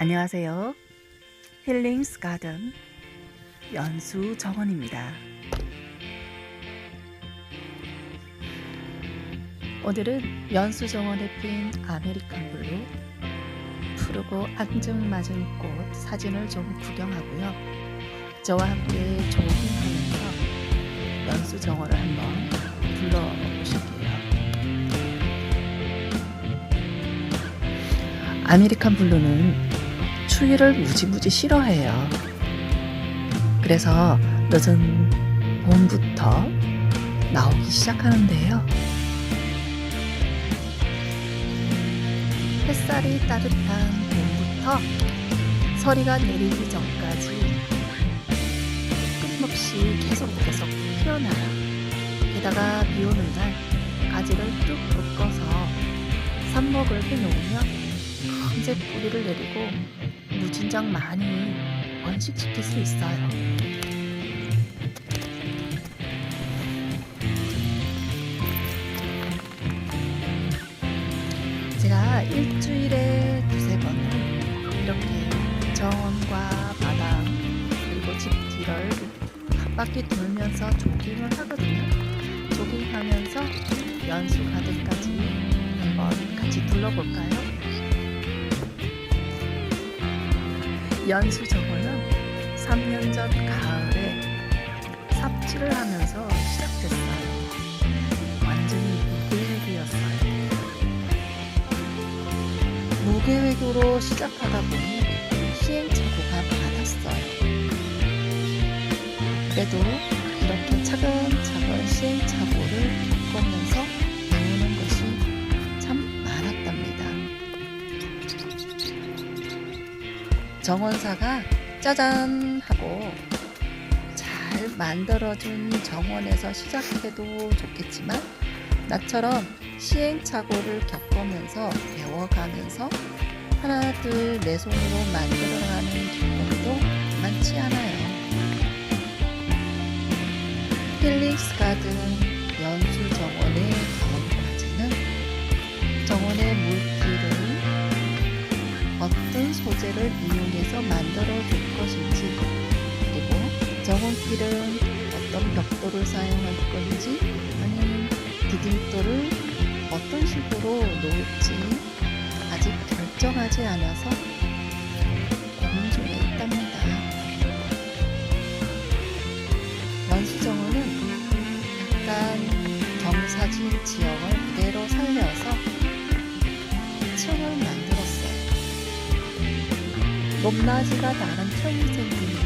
안녕하세요. 힐링스 가든 연수 정원입니다. 오늘은 연수 정원에 핀 아메리칸 블루 푸르고 앙증맞은 꽃 사진을 좀 구경하고요. 저와 함께 조깅하면서 연수 정원을 한번 둘러보실게요. 아메리칸 블루는 추위를 무지무지 싫어해요. 그래서 늦은 봄부터 나오기 시작하는데요. 햇살이 따뜻한 봄부터 서리가 내리기 전까지 끊임없이 계속 계속 피어나요. 게다가 비 오는 날 가지를 뚝 묶어서 삽목을 해놓으면 금세 뿌리를 내리고 무진장 많이 번식시킬 수 있어요. 제가 일주일에 두세 번은 이렇게 정원과 마당 그리고 집 뒤를 한 바퀴 돌면서 조깅을 하거든요. 조깅하면서 연수 가든까지 한번 같이 둘러볼까요? 연수 정원은 3년 전 가을에 삽질을 하면서 시작됐어요. 완전히 무계획이었어요. 무계획으로 시작하다 보니 시행착오가 많았어요. 그래도 이렇게 차근차근 시행착오를 정원사가 짜잔 하고 잘 만들어준 정원에서 시작해도 좋겠지만 나처럼 시행착오를 겪으면서 배워가면서 하나 둘 내 손으로 만들어가는 기분도 많지 않아요. 힐링스 가든 연수 정원의 소재를 이용해서 만들어 줄 것인지 그리고 정원길은 어떤 벽돌을 사용할 건지 아니면 디딤돌을 어떤 식으로 놓을지 아직 결정하지 않아서 높낮이가 다른 틈이 생기면